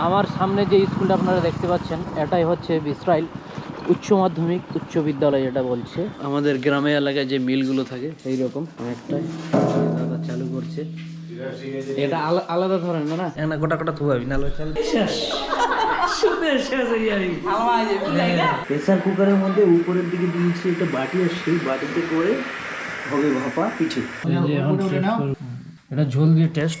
আমার সামনে যে স্কুলটা আপনারা দেখতে পাচ্ছেন এটাই হচ্ছে ইসরায়েল উচ্চ মাধ্যমিক উচ্চ বিদ্যালয় যেটা বলছে। আমাদের গ্রামে এলাকায় যে মিলগুলো থাকে সেই রকম অনেকটাই দাদা চালু করছে। এটা আলা- আলাদা ধরনের না? না গোটা গোটা নাহলে চাল। শেষ। হয়ে প্রেসার কুকারের মধ্যে উপরের দিকে দিয়েছি একটা বাটি আর সেই বাটিতে করে হবে ভাপা পিঠে। এটা ঝোল দিয়ে টেস্ট।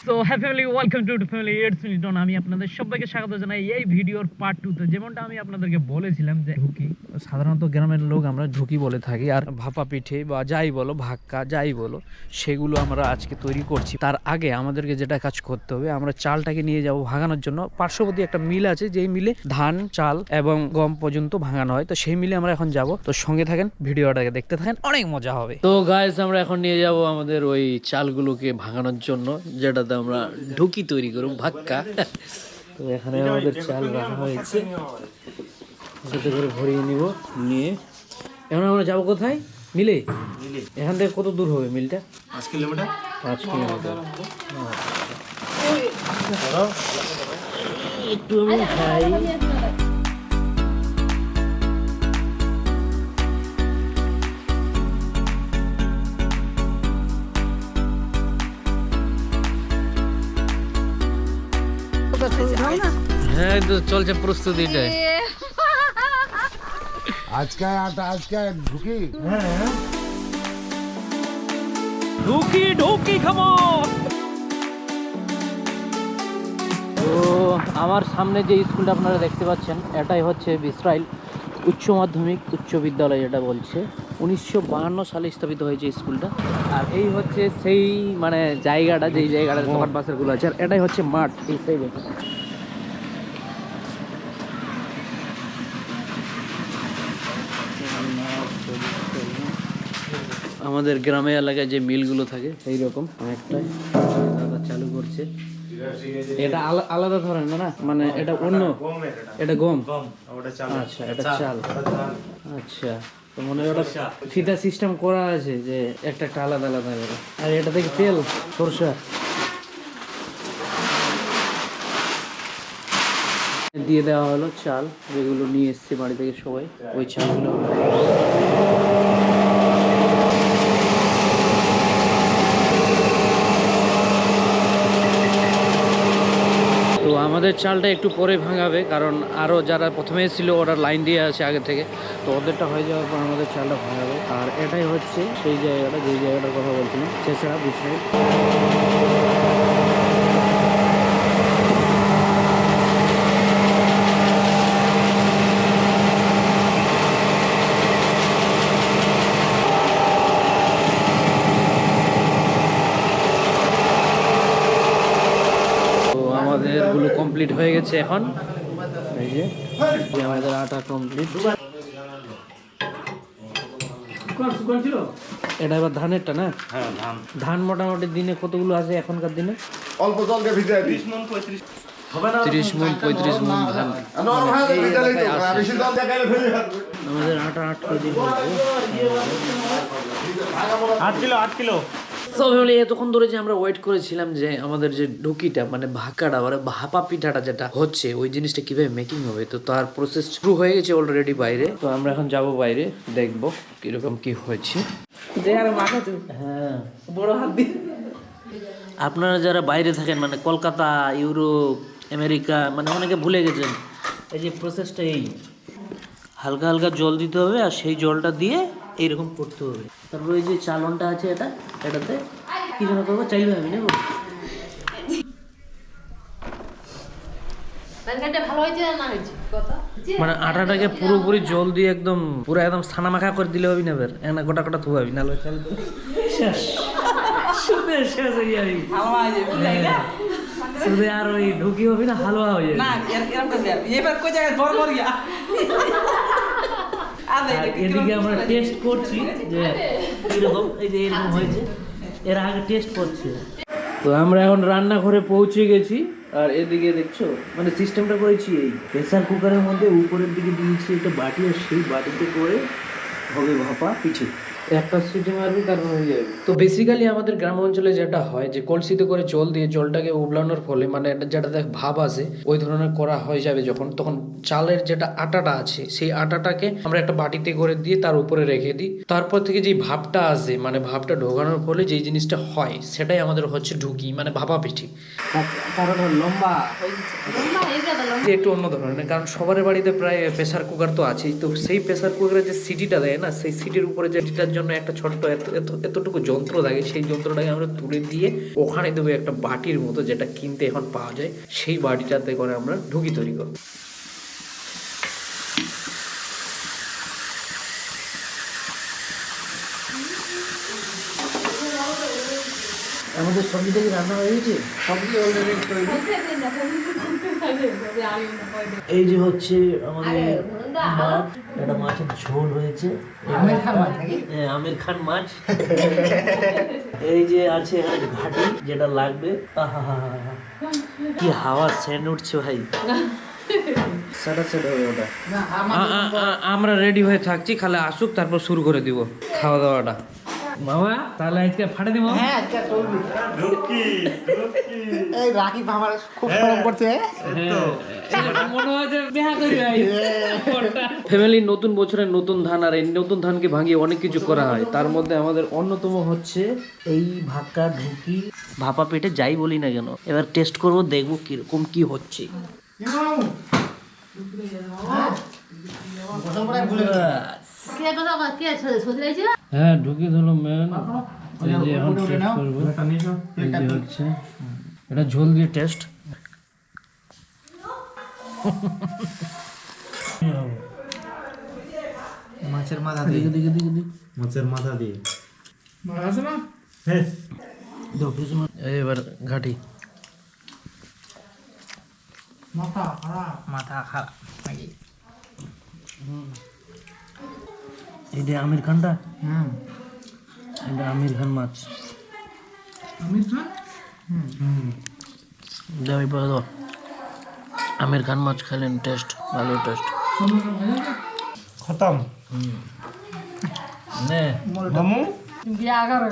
তো হ্যাঁ family welcome to family it's me Don আমি আপনাদের সবাইকে স্বাগত জানাই এই ভিডিওর পার্ট টু তে। যেমনটা আমি আপনাদেরকে বলেছিলাম যে ঢুকি। সাধারণত গ্রামের লোক আমরা ঢুকি বলে থাকি আর ভাপা পিঠে বা যাই বলো ভাক্কা যাই বলো সেগুলো আমরা আজকে তৈরি করছি। তার আগে আমাদেরকে যেটা কাজ করতে হবে আমরা চালটাকে নিয়ে যাব ভাঙানোর জন্য। পার্শ্ববর্তী একটা মিল আছে যেই মিলে ধান চাল এবং গম পর্যন্ত ভাঙানো হয়। তো সেই মিলে আমরা এখন যাব। তো সঙ্গে থাকেন ভিডিওটাকে দেখতে থাকেন অনেক মজা হবে। তো গাইস আমরা এখন নিয়ে যাব আমাদের ওই চালগুলোকে ভাঙানোর জন্য যেটাতে আমরা ঢুকি তৈরি করব ভাক্কা। তো এখানে আমাদের চাল রাখা হয়েছে। সাথে করে ভরিয়ে নিব নিয়ে। এখন আমরা যাব কোথায়? মিলে? এখান থেকে কত দূর হবে মিলটা? পাঁচ কিলোমিটার। পাঁচ কিলোমিটার। একটু আমি খাই। হ্যাঁ তো চলছে প্রস্তুতিটাই আজকে আটা আজকে ঢুকি? ঢুকি ঢুকি খাব তো আমার সামনে যে স্কুলটা আপনারা দেখতে পাচ্ছেন এটাই হচ্ছে ইসরায়েল উচ্চ মাধ্যমিক উচ্চ বিদ্যালয় এটা বলছে। উনিশশো বাহান্ন সালে স্থাপিত হয়েছে স্কুলটা। আর এই হচ্ছে সেই মানে জায়গাটা যেই জায়গাটা দোকান বাসারগুলো আছে আর এটাই হচ্ছে মাঠ। এই সাইডে আমাদের গ্রামে এলাকায় যে মিলগুলো থাকে সেই রকম অনেকটাই দাদা চালু করছে। এটা আলাদা ধরনের না? মানে এটা অন্য? এটা গম? আচ্ছা এটা চাল। আচ্ছা তো মনে হয় ওটা ফিতা সিস্টেম করা আছে যে একটা একটা আলাদা আলাদা করে। আর এটা থেকে তেল, সরষা। দিয়ে দেওয়া হলো চাল, যেগুলো নিয়ে এসছে বাড়ি থেকে সবাই, ওই চালগুলো আমরা তো আমাদের চালটা একটু পরে ভাঙাবে, কারণ আরও যারা প্রথমে ছিল ওরা লাইন দিয়ে আছে আগে থেকে। তো ওদেরটা হয়ে যাওয়ার পর আমাদের চালটা ভাঙাবে। আর এটাই হচ্ছে সেই জায়গাটা, যেই জায়গাটার কথা বলছিলাম চেঁচড়া বিষয় তো আমাদেরগুলো কমপ্লিট হয়ে গেছে এখন। এই যে আমাদের আটা কমপ্লিট এটা এবার ধানেরটা না? হ্যাঁ ধান। ধান মোটামুটি দিনে কতগুলো আছে এখনকার দিনে? অল্প জলকে তিরিশ মন পঁয়ত্রিশ। মন ধান। ফেলে আমাদের আটা আট কেজি হয়েছে। আট কিলো আট কিলো। তো ফ্যামিলি এতক্ষণ ধরে যে আমরা ওয়েট করেছিলাম যে আমাদের যে ঢুকিটা মানে ভাকাটা মানে ভাপা পিঠাটা যেটা হচ্ছে ওই জিনিসটা কীভাবে মেকিং হবে তো তার প্রসেস শুরু হয়ে গেছে অলরেডি বাইরে। তো আমরা এখন যাব বাইরে দেখব কীরকম কি হয়েছে। হ্যাঁ। বড় হাত দিয়ে আপনারা যারা বাইরে থাকেন মানে কলকাতা ইউরোপ আমেরিকা মানে অনেকে ভুলে গেছেন এই যে প্রসেসটা এই। হালকা হালকা জল দিতে হবে আর সেই জলটা দিয়ে এইরকম করতে হবে। তারপর ওই যে চালনটা আছে এটা এটাতে কি যেন করব চাইলে আমি নেব? না না মানে আটাটাকে পুরোপুরি জল দিয়ে একদম পুরো একদম ছানা মাখা করে দিলে হবি না বের না গোটা গোটা চাল তো শেষ। শুধু শেষ হয়ে যাবি। হয়ে না? শুধু আর ওই ঢুকি হবি না হালুয়া হয়ে যাবে। না এর- এরম করে দেবে। এবার জায়গায় বড় বড় গিয়া? আর এদিকে আমরা টেস্ট করছি যে এরকম এই যে এরকম হয়েছে। এর আগে টেস্ট করছি। তো আমরা এখন রান্নাঘরে পৌঁছে গেছি। আর এদিকে দেখছ? মানে সিস্টেমটা করেছি এই প্রেসার কুকারের মধ্যে উপরের দিকে দিয়েছি একটা বাটি আর সেই বাটিতে করে হবে ভাপা পিঠে। একটা সিটি মারবি, তারপর হয়ে যাবে। তো বেসিক্যালি আমাদের গ্রাম অঞ্চলে যেটা হয়, যে কলসিতে করে জল দিয়ে জলটাকে উবলানোর ফলে মানে যেটাতে ভাব আসে ওই ধরনের করা হয়ে যাবে যখন, তখন চালের যেটা আটাটা আছে, সেই আটাটাকে আমরা একটা বাটিতে করে দিয়ে তার উপরে রেখে দিই। তারপর থেকে যে ভাবটা আসে মানে ভাবটা ঢোকানোর ফলে যেই জিনিসটা হয়, সেটাই আমাদের হচ্ছে ঢুকি মানে ভাপা পিঠি কারণ লম্বা যে একটু অন্য ধরনের, কারণ সবার বাড়িতে প্রায় প্রেসার কুকার তো আছেই। তো সেই প্রেসার কুকারের যে সিটিটা দেয় না, সেই সিটির উপরে যে সিটিটার জন্য একটা ছোট্ট এত, এত- এতটুকু যন্ত্র থাকে, সেই যন্ত্রটাকে আমরা তুলে দিয়ে ওখানে দেবো একটা বাটির মতো, যেটা কিনতে এখন পাওয়া যায়। সেই বাটিটাতে করে আমরা ঢুকি তৈরি করব। আমাদের সবজি থেকে রান্না হয়ে গেছে? সবজি অলরেডি তৈরি। এই যে হচ্ছে আমাদের মাছ একটা মাছের ঝোল হয়েছে। আমির খান মাছ আমির খান মাছ। এই যে আছে এখানে ঘাটি যেটা লাগবে। কি হাওয়া সেন্ট উঠছে ভাই। আমরা রেডি হয়ে থাকছি খালে আসুক তারপর শুরু করে দিব। খাওয়া দাওয়াটা। মামা তাহলে আজকে ফাটে দিব? হ্যাঁ আজকে চলবি এই রাকিব আমার খুব শরম করছে ফ্যামিলির নতুন বছরের নতুন ধান আর এই নতুন ধানকে ভাঙিয়ে অনেক কিছু করা হয়। তার মধ্যে আমাদের অন্যতম হচ্ছে এই ভাক্কা ঢুকি ভাপা পেটে যাই বলি না কেন এবার টেস্ট করব দেখব কীরকম কি হচ্ছে। হ্যাঁ ঢুকি ধরো ম্যান এই যে এখন টেস্ট করব। এই যে হচ্ছে। এটা ঝোল দিয়ে টেস্ট মাছের মাথা দিকে দিকে দিকে দিকে মাছের মাথা দিয়ে। এবার ঘাটি। মাথা খারাপ। মাথা খারাপ। নাকি এটা আমির খানটা? হুম। এটা আমির খান মাছ। আমির খান? দাও এবার দাও। আমির খান মাছ খেলেন টেস্ট ভালো টেস্ট। খতম। নে। মামু? বিয়া করো